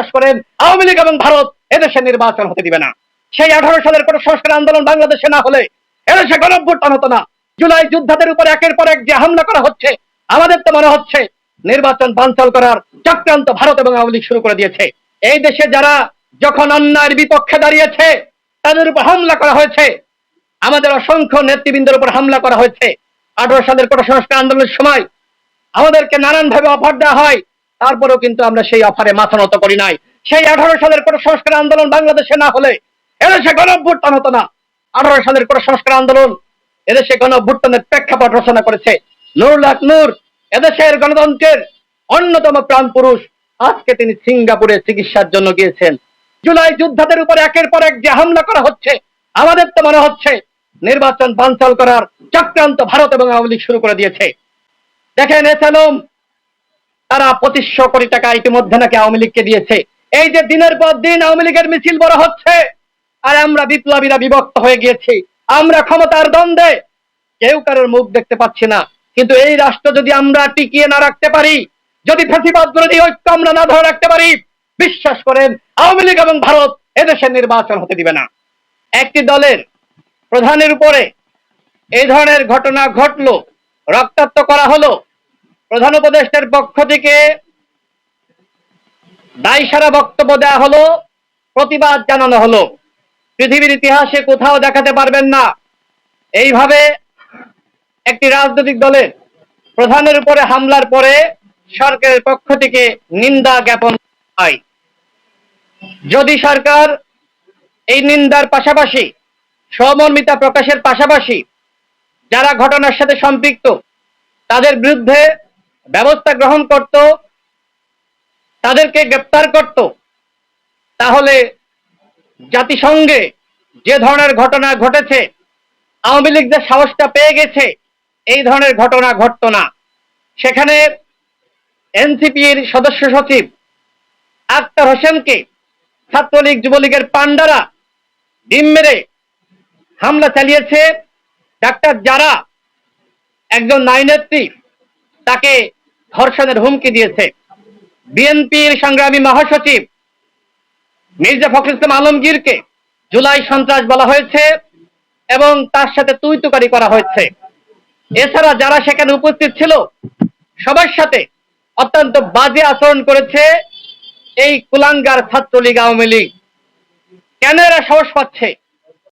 বিশ্বাস করেন, আওয়ামী লীগ এবং ভারত এদেশে নির্বাচন হতে দিবে না। সেই আঠারো সালের কোন সংস্কার আন্দোলন বাংলাদেশে না হলে এদেশে গণভ্যুত্থান হতো না। জুলাই যোদ্ধাদের উপর একের পর এক যে হামলা করা হচ্ছে, আমাদের তো মনে হচ্ছে নির্বাচন বানচাল করার চক্রান্ত ভারত এবং আওয়ামী লীগ শুরু করে দিয়েছে। এই দেশে যারা যখন অন্যায়ের বিপক্ষে দাঁড়িয়েছে, তাদের উপর হামলা করা হয়েছে। আমাদের অসংখ্য নেতৃবৃন্দের উপর হামলা করা হয়েছে। আঠারো সালের কোটা সংস্কার আন্দোলনের সময় আমাদেরকে নানান ভাবে অফার দেওয়া হয়। তারপরেও কিন্তু আমরা সেই অফারে মাথা নত করি নাই। সেই আঠারো সালের কোটা সংস্কার আন্দোলন বাংলাদেশে না হলে এদেশে গণভ্যুত্থান হতো না। আঠারো সালের কোটা সংস্কার আন্দোলন এদেশে গণভ্যুত্থানের প্রেক্ষাপট রচনা করেছে। নুরুল হক নূর, এদেশের গণতন্ত্রের অন্যতম প্রাণ পুরুষ, আজকে তিনি সিঙ্গাপুরে চিকিৎসার জন্য গিয়েছেন। জুলাই যোদ্ধাদের উপর একের পর এক যে হামলা করা হচ্ছে, আমাদের তো মনে হচ্ছে নির্বাচন বানচাল করার চক্রান্ত ভারত এবং আওয়ামী লীগ শুরু করে দিয়েছে। দেখেন এসালম তারা পঁচিশশো কোটি টাকা ইতিমধ্যে নাকি আওয়ামী লীগকে দিয়েছে। এই যে দিনের পর দিন আওয়ামী লীগের মিছিল বড় হচ্ছে, আর আমরা বিপ্লবীরা বিভক্ত হয়ে গিয়েছি। আমরা ক্ষমতার দ্বন্দ্বে, কেউ কারোর মুখ দেখতে পাচ্ছি না। কিন্তু এই রাষ্ট্র যদি আমরা টিকিয়ে না রাখতে পারি, যদি ফেসিবাদ বিরোধী ঐক্য আমরা না ধরে রাখতে পারি, বিশ্বাস করেন, আওয়ামী লীগ এবং ভারত এদেশে নির্বাচন হতে দিবে না। একটি দলের প্রধানের উপরে এই ধরনের ঘটনা ঘটলো, রক্তাক্ত করা হলো প্রধান উপদেষ্টার পক্ষ থেকে দায় সারা বক্তব্য দেওয়া হলো, প্রতিবাদ জানানো হলো। পৃথিবীর ইতিহাসে কোথাও দেখাতে পারবেন না। এইভাবে একটি রাজনৈতিক দলের প্রধানের উপরে হামলার পরে সরকারের পক্ষ থেকে নিন্দা জ্ঞাপন হয়। যদি সরকার এই নিন্দার পাশাপাশি সমর্মিতা প্রকাশের পাশাপাশি যারা ঘটনার সাথে সম্পৃক্ত, তাদের বিরুদ্ধে ব্যবস্থা গ্রহণ করত, তাদেরকে গ্রেপ্তার করত, তাহলে জাতিসংঘে যে ধরনের ঘটনা ঘটেছে, আওয়ামী লীগ যে সাহসটা পেয়ে গেছে, এই ধরনের ঘটনা ঘটতো না। সেখানে এনসিপির সদস্য সচিব আক্তার হোসেনকে ছাত্রলীগ, যুবলীগের পান্ডারা ডিম মেরে হামলা চালিয়েছে। ডাক্তার যারা, একজন নাইনেত্রী তাকে ধর্ষণের হুমকি দিয়েছে। বিএনপির সংগ্রামী মহাসচিব মির্জা ফখরুল ইসলাম আলমগীরকে জুলাই সন্ত্রাস বলা হয়েছে এবং তার সাথে তুই তুকারি করা হয়েছে। এছাড়া যারা সেখানে উপস্থিত ছিল, সবার সাথে অত্যন্ত বাজে আচরণ করেছে এই কুলাঙ্গার ছাত্রলীগ আওয়ামী লীগ। কেন এরা সাহস পাচ্ছে?